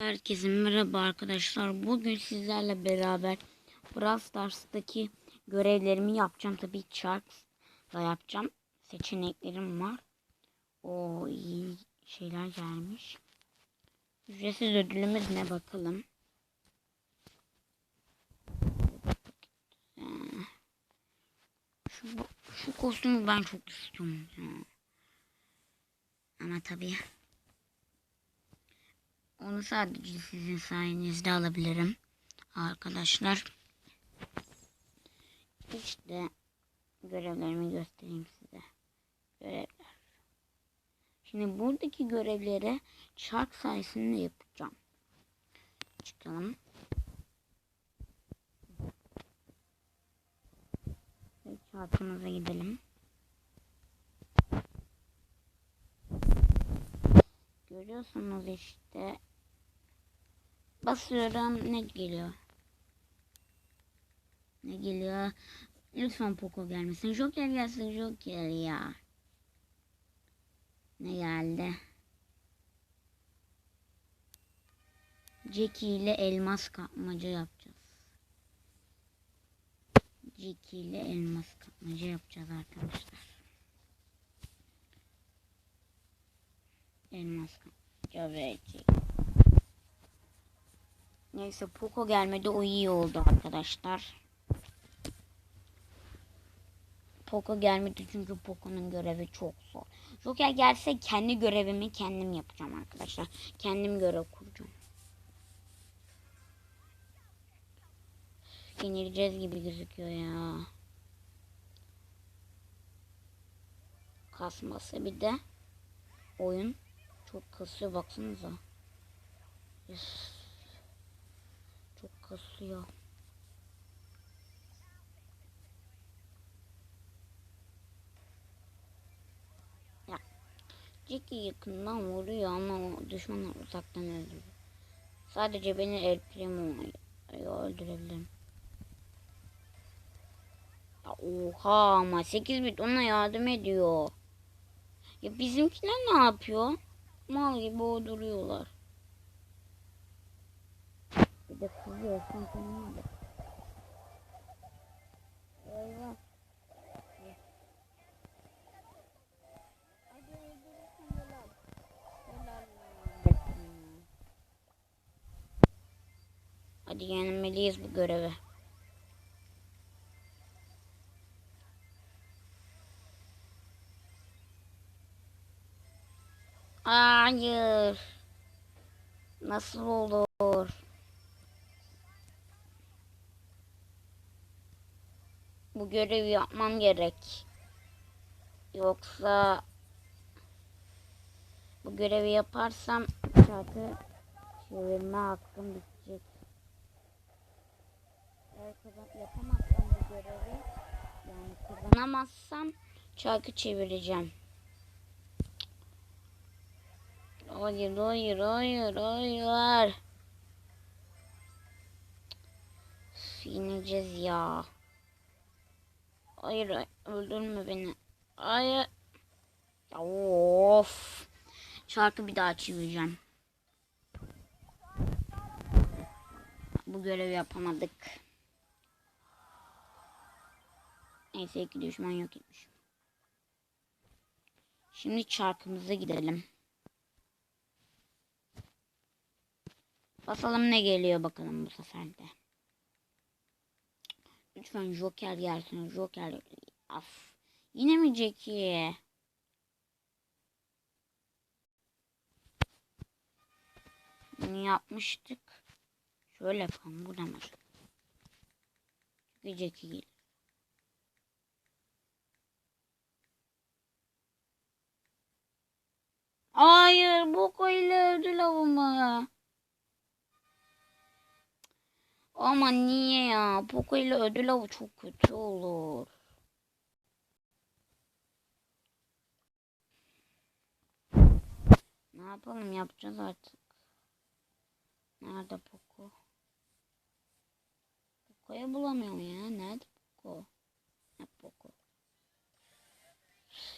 Herkese merhaba arkadaşlar. Bugün sizlerle beraber Brawl Stars'taki görevlerimi yapacağım. Tabii Sharks'la yapacağım. Seçeneklerim var. O iyi şeyler gelmiş. Ücretsiz ödülümüz ne bakalım. Ee, Şu, şu kostümü ben çok istiyorum. Ama tabii onu sadece sizin sayenizde alabilirim. Arkadaşlar. İşte görevlerimi göstereyim size. Görevler. Şimdi buradaki görevleri çark sayesinde yapacağım. Çıkalım. Ve çarkımıza gidelim. Görüyorsunuz işte Basıyorum ne geliyor? Ne geliyor? Lütfen Poco gelmesin. Joker gelsin Joker ya. Ne geldi? Jackie ile elmas kapmaca yapacağız. Jackie ile elmas kapmaca yapacağız arkadaşlar. Elmas kapmaca ve. Neyse Poco gelmedi o iyi oldu arkadaşlar. Poco gelmedi çünkü Poco'nun görevi çok zor. Joker gelse kendi görevimi kendim yapacağım arkadaşlar. Kendim görev kuracağım. Yenileceğiz gibi gözüküyor ya. Kasması bir de oyun çok kasıyor baksanıza. Üf. Kasıyor. Ya. Jackie yakından vuruyor ama o düşmanlar uzaktan öldürüyor. Sadece beni El Primo'yu öldürebilirim. Ya oha ama 8 bit ona yardım ediyor. Ya bizimkiler ne yapıyor? Mal gibi o duruyorlar. Bir de kızıyor. Sen kendine bak. Eyvah. Hadi yenmeliyiz bu görevi. Hayır. Nasıl olur? Bu görevi yapmam gerek. Yoksa bu görevi yaparsam şarkı çevirme hakkım bitecek. Eğer kazan yapamazsam bu görevi yani kazanamazsam şarkı çevireceğim. Hayır, hayır, hayır, hayır. Üf, Yeneceğiz ya. Hayır, öldürme beni. Hayır. Of. Şarkı bir daha çevireceğim. Bu görevi yapamadık. Neyse ki düşman yok etmiş. Şimdi çarkımıza gidelim. Basalım ne geliyor bakalım bu sefer de. Lütfen Joker gelsin. Joker. Af. Yine mi Jackie? Bunu yapmıştık. Şöyle yapalım. Buradan başlayalım. Çünkü Jackie gelir. Hayır. Bu koyla ödül avımı. Ama niye ya? Poco ile ödül avı çok kötü olur. Ne yapalım yapacağız artık. Nerede Poco? Poco'yu bulamıyorum ya. Nerede Poco? Ne Poco?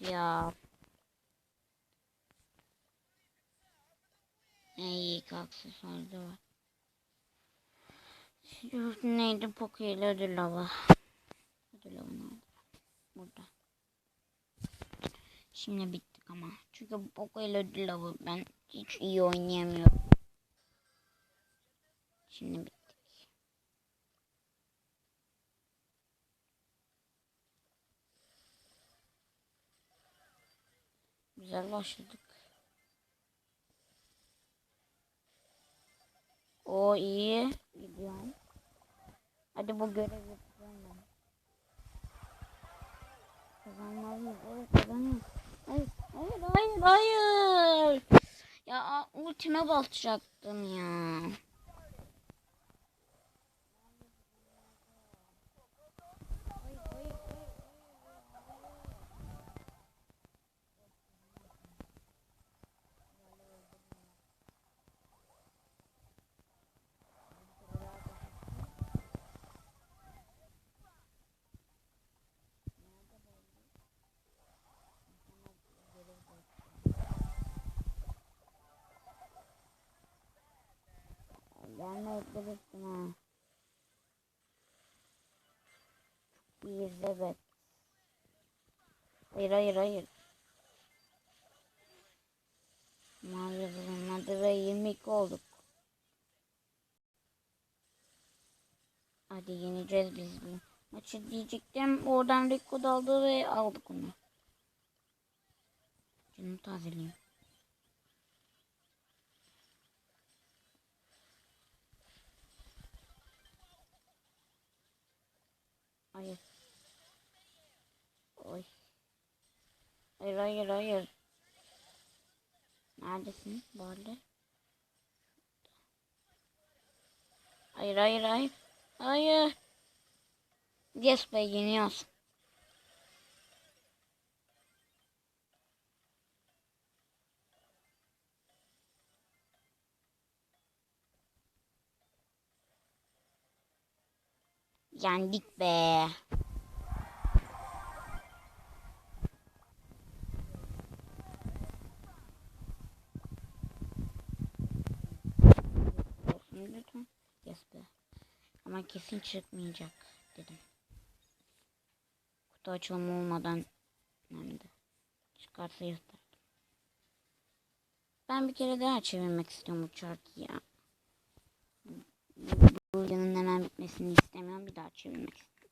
Ya. Ne iyi aksesuar da var. Neydi Poco ile ödül avı. Ödül? Burada. Şimdi bittik ama. Çünkü ile ödül avı ben hiç iyi oynayamıyorum. Şimdi bittik. Güzel başladık. O iyi. Gidiyorum. Hadi bu görevi yapacağım ben. Kazanmalıyız. Evet kazanıyoruz. Hayır, hayır, hayır, hayır. Ya ultime basacaktım ya. Ettirirsin ha. Çok evet. Hayır hayır hayır. Mavi bulunmadı ve 22 olduk. Hadi yeneceğiz biz bu maçı diyecektim. Oradan Rico daldı ve aldık onu. Canımı tazeleyeyim. Hayır. Oy. Hayır hayır hayır. Neredesin Barley? Hayır hayır hayır. Hayır. Yes be yeniyoruz. Yendik be. Lütfen. Yes be. Ama kesin çıkmayacak dedim. Kutu açılımı olmadan de çıkarsa gösterdim. Ben bir kere daha çevirmek istiyorum bu çarkı ya. Hemen bitmesini istemiyorum. Bir daha çevirmek istedim.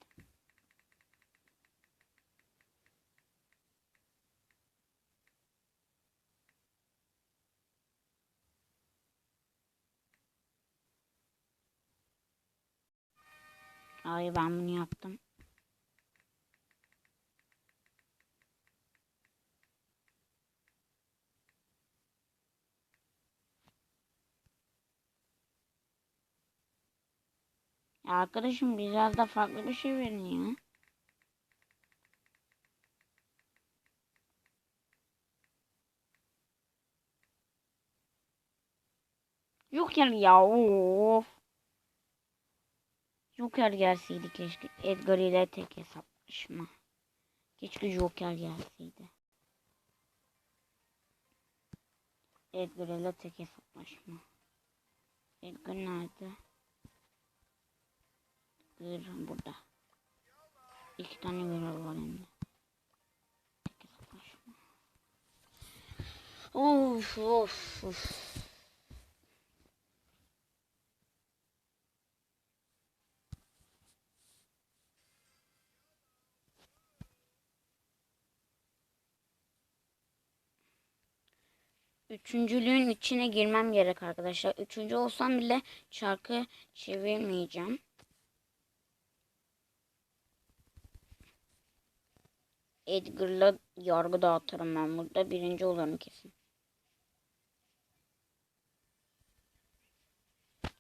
Ay ben bunu yaptım. Arkadaşım biraz da farklı bir şey verin ya. Yok yani ya of. Joker gelseydi keşke. Edgar ile tek hesaplaşma. Keşke Joker gelseydi. Edgar ile tek hesaplaşma. Edgar nerede? Edgar burada. İki tane görev var hem. Of of of. Üçüncülüğün içine girmem gerek arkadaşlar. Üçüncü olsam bile çarkı çevirmeyeceğim. Edgar'la yargı dağıtırım ben burada. Birinci olurum kesin.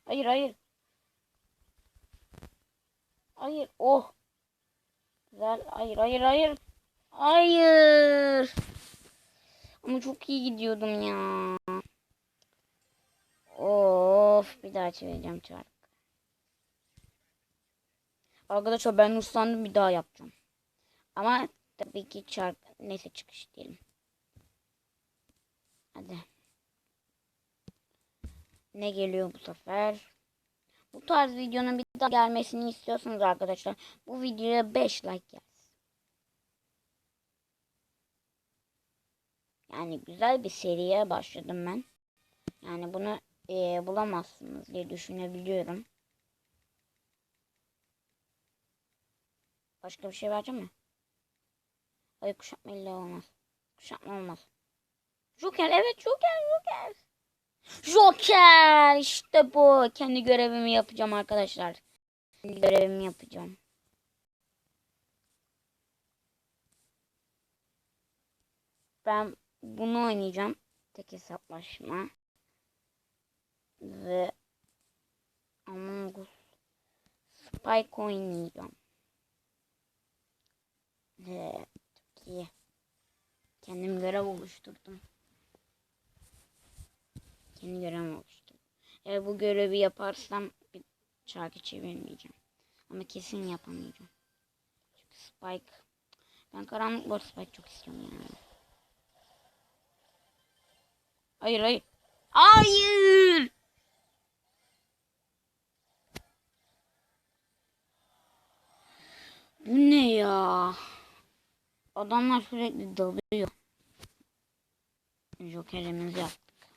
Hayır hayır. Hayır. Oh. Güzel. Hayır hayır hayır. Hayır. Ama çok iyi gidiyordum ya. Of bir daha çevireceğim çark. Arkadaşlar ben uslandım bir daha yapacağım. Ama tabii ki çark neyse çıkış diyelim. Hadi. Ne geliyor bu sefer? Bu tarz videonun bir daha gelmesini istiyorsanız arkadaşlar bu videoya 5 like gelsin. Yani güzel bir seriye başladım ben. Yani bunu eee, bulamazsınız diye düşünebiliyorum. Başka bir şey vereceğim mi? Hayır kuşatma illa olmaz. Kuşatma olmaz. Joker evet Joker Joker. Joker işte bu. Kendi görevimi yapacağım arkadaşlar. Kendi görevimi yapacağım. Ben bunu oynayacağım. Tek hesaplaşma. Ve Among Us Spike oynayacağım. Çok iyi. Kendim görev oluşturdum. Kendi görevim oluşturdum. Eğer bu görevi yaparsam bir şarkı çevirmeyeceğim. Ama kesin yapamayacağım. Çünkü Spike ben karanlık bot Spike çok istiyorum yani. Hayır hayır. Hayır. Bu ne ya? Adamlar sürekli dalıyor. Jokerimizi yaptık.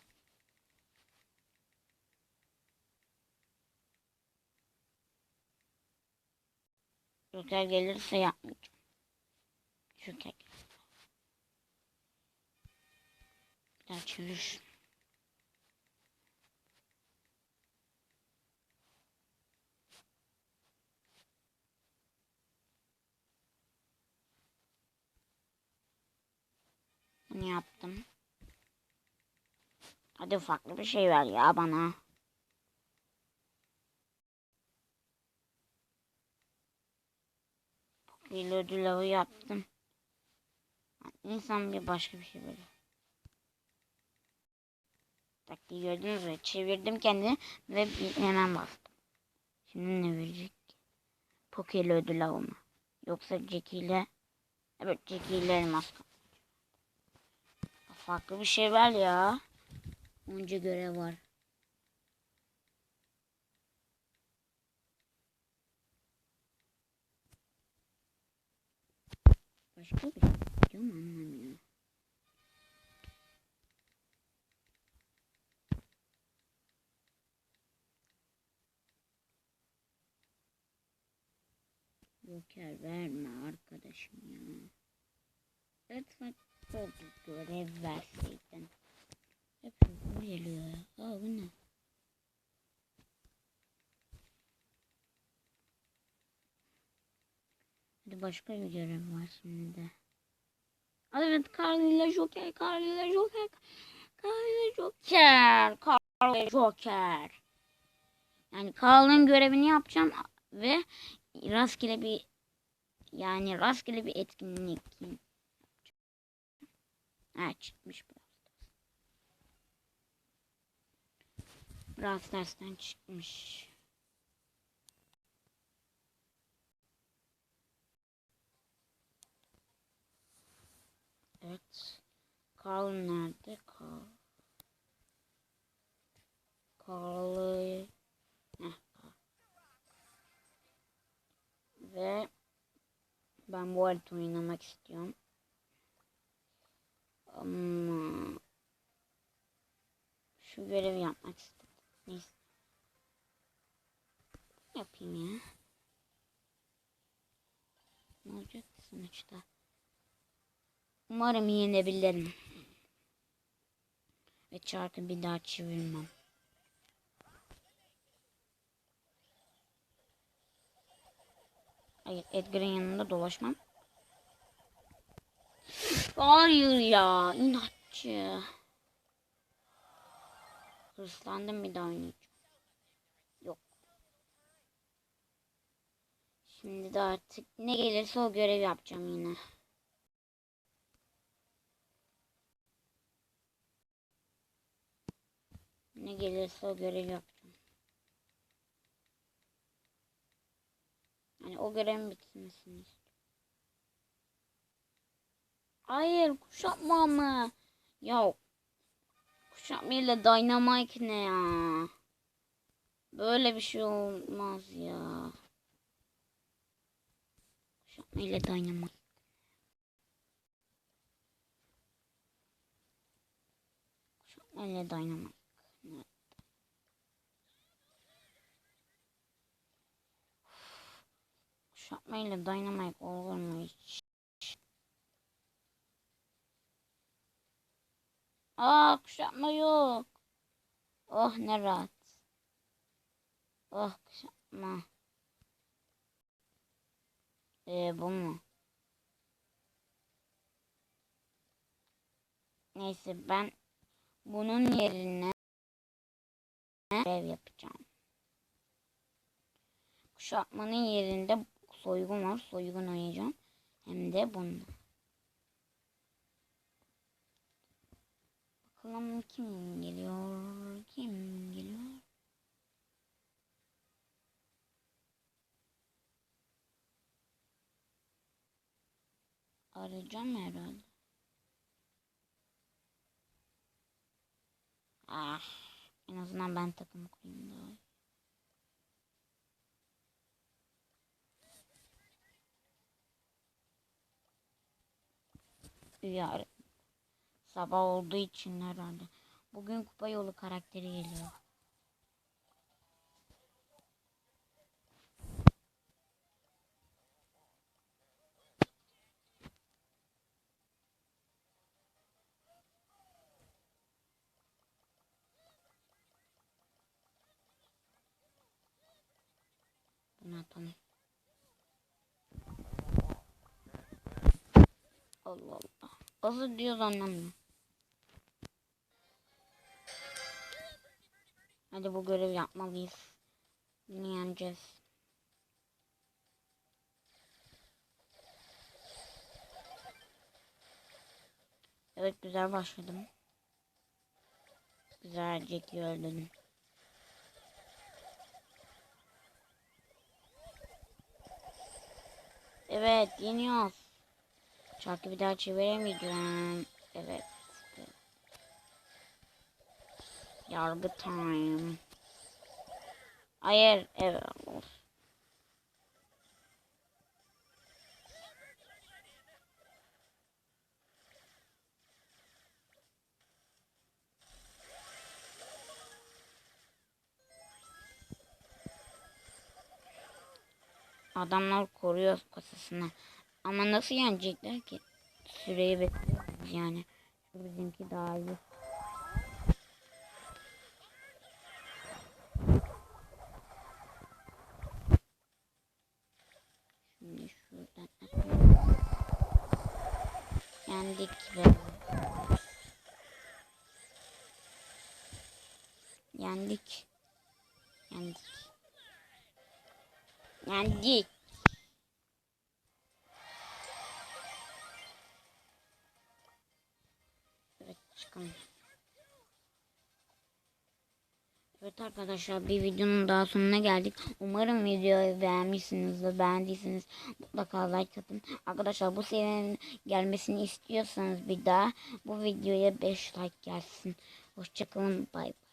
Joker gelirse yapmayacağım. Joker gelirse. Bir daha Bunu yaptım. Hadi farklı bir şey ver ya bana. Bir ödül avı yaptım. İnsan bir başka bir şey böyle. Taktiği gördünüz mü? Çevirdim kendini ve hemen bastım. Şimdi ne verecek? Pokeli ödül avı mı? Yoksa Jackie ile Evet Jackie ile elmas. Farklı bir şey ver ya. Onca görev var. Başka bir şey diyor mu anlamıyorum. Joker verme arkadaşım ya. Lütfen görev verseydin. Hep bu geliyor ya. Aa bu ne? Hadi başka bir görev var şimdi. Evet Carl ile Joker, Carl ile Joker, Carl ile Joker, Carl ile Joker. Yani Carl'ın görevini yapacağım ve rastgele bir yani rastgele bir etkinlik. Ha çıkmış bu. Brawl Stars'tan çıkmış. Evet. Carl nerede? Carl. Carl'ı Heh, Carl. Ve ben bu harita oynamak istiyorum. Ama şu görevi yapmak istedim. Neyse. Yapayım ya. Ne olacak sonuçta? Umarım yenebilirim. Ve çarkı bir daha çevirmem. Hayır Edgar'ın yanında dolaşmam. Hayır ya inatçı. Hırslandım bir daha oynayacağım. Yok. Şimdi de artık ne gelirse o görev yapacağım yine. Ne gelirse o görev yapacağım. Yani o görevin bitmesini istiyorum. Hayır kuşatma mı? Ya Kuşatmayla Dynamite ne ya? Böyle bir şey olmaz ya. Kuşatmayla Dynamite. Kuşatmayla Dynamite. Evet. Dynamite olur mu hiç? Aa kuşatma yok. Oh ne rahat. Oh kuşatma. Ee, bu mu? Neyse ben bunun yerine ev yapacağım. Kuşatmanın yerinde soygun var. Soygun oynayacağım. Hem de bununla. Bakalım kim geliyor? Kim geliyor? Arayacağım herhalde. Ah, en azından ben takım kurayım daha. iyi. Sabah olduğu için herhalde. Bugün kupa yolu karakteri geliyor. Allah Allah. Azı diyoruz anlamıyor. Hadi bu görev yapmalıyız. Bunu yeneceğiz. Evet güzel başladım. Güzelce öldürdüm. Evet yeniyoruz. Çarkı bir daha çeviremeyeceğim. Evet. Yargı time. Hayır. Evet. Adamlar koruyor kasasını. Ama nasıl yenecekler ki? Süreyi bekliyoruz yani. Bizimki daha iyi. Yendik. Yendik. Yendik. Evet çıkalım. Evet arkadaşlar bir videonun daha sonuna geldik. Umarım videoyu beğenmişsinizdir. Beğendiyseniz mutlaka like atın. Arkadaşlar bu serinin gelmesini istiyorsanız bir daha bu videoya 5 like gelsin. Hoşçakalın. Bay bay.